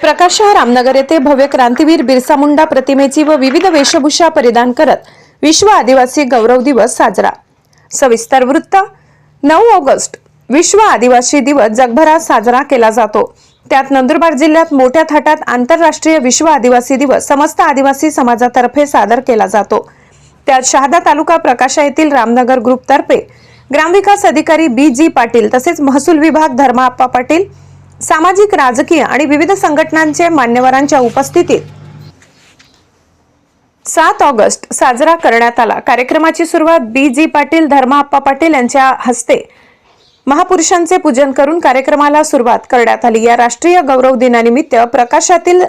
प्रकाश रामनगर येथे भव्य क्रांतीवीर बिरसा मुंडा प्रतिमेची व विविध वेशभूषा परिधान करत विश्व आदिवासी गौरव दिवस साजरा. सविस्तर वृत्त नऊ ऑगस्ट विश्व आदिवासी दिवस जगभरात साजरा केला जातो. त्यात नंदुरबार जिल्ह्यात मोठ्या थाटात आंतरराष्ट्रीय विश्व आदिवासी दिवस समस्त आदिवासी समाजातर्फे सादर केला जातो. त्यात शहादा तालुका प्रकाशा येथील रामनगर ग्रुपतर्फे ग्रामविकास अधिकारी बी जी पाटील तसेच महसूल विभाग धर्मा आप्पा पाटील सामाजिक राजकीय आणि विविध संघटनांचे मान्यवरांच्या उपस्थितीत सात ऑगस्ट साजरा करण्यात आला. कार्यक्रमाची सुरुवात बी. जी. पाटील धर्मा आप्पा पाटील यांच्या हस्ते महापुरुषांचे पूजन करून कार्यक्रमाला सुरुवात करण्यात आली. या राष्ट्रीय गौरव दिनानिमित्त प्रकाशातील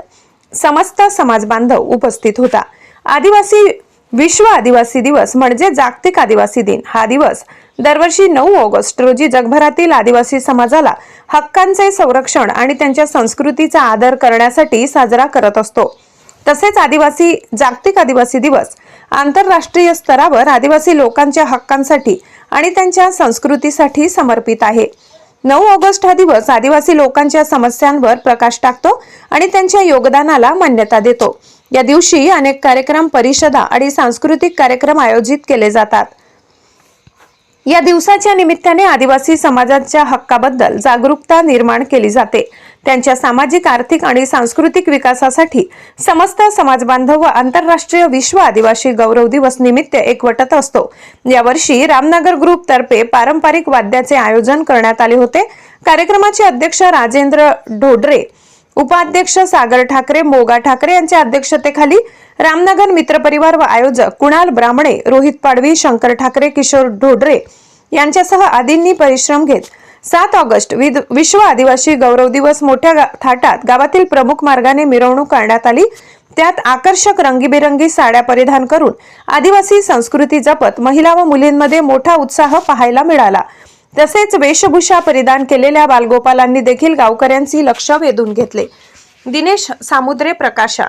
समस्त समाज बांधव उपस्थित होता. आदिवासी विश्व आदिवासी दिवस म्हणजे जागतिक आदिवासी दिन. हा दिवस दरवर्षी नऊ ऑगस्ट रोजी जगभरातील आदिवासी समाजाला हक्कांचे संरक्षण आणि त्यांच्या संस्कृतीचा आदर करण्यासाठी साजरा करत असतो. तसेच आदिवासी जागतिक आदिवासी दिवस आंतरराष्ट्रीय स्तरावर आदिवासी लोकांच्या हक्कांसाठी आणि त्यांच्या संस्कृतीसाठी समर्पित आहे. नऊ ऑगस्ट हा दिवस आदिवासी लोकांच्या समस्यांवर प्रकाश टाकतो आणि त्यांच्या योगदानाला मान्यता देतो. या दिवशी अनेक कार्यक्रम परिषदा आणि सांस्कृतिक कार्यक्रम आयोजित केले जातात. या दिवसाच्या निमित्ताने आदिवासी समाजाच्या हक्काबद्दल जागरूकता निर्माण केली जाते. त्यांच्या सामाजिक आर्थिक आणि सांस्कृतिक विकासासाठी समस्त समाज बांधव व आंतरराष्ट्रीय विश्व आदिवासी गौरव दिवस निमित्त एकवटत असतो. यावर्षी रामनगर ग्रुप तर्फे पारंपरिक वाद्याचे आयोजन करण्यात आले होते. कार्यक्रमाचे अध्यक्ष राजेंद्र ढोडरे उपाध्यक्ष सागर ठाकरे मोगा ठाकरे यांच्या अध्यक्षतेखाली रामनगर मित्रपरिवार व आयोजक कुणाल ब्राह्मणे रोहित पाडवी शंकर ठाकरे किशोर ढोडरे यांच्यासह आदींनी परिश्रम घेत सात ऑगस्ट विद- विश्व आदिवासी गौरव दिवस मोठ्या गा- थाटात गावातील प्रमुख मार्गाने मिरवणूक करण्यात आली. त्यात आकर्षक रंगीबेरंगी साड्या परिधान करून आदिवासी संस्कृती जपत महिला व मुलींमध्ये मोठा उत्साह पाहायला मिळाला. तसेच वेशभूषा परिधान केलेल्या बालगोपालांनी देखील गावकऱ्यांची लक्ष वेधून घेतले. दिनेश सामुद्रे प्रकाशा.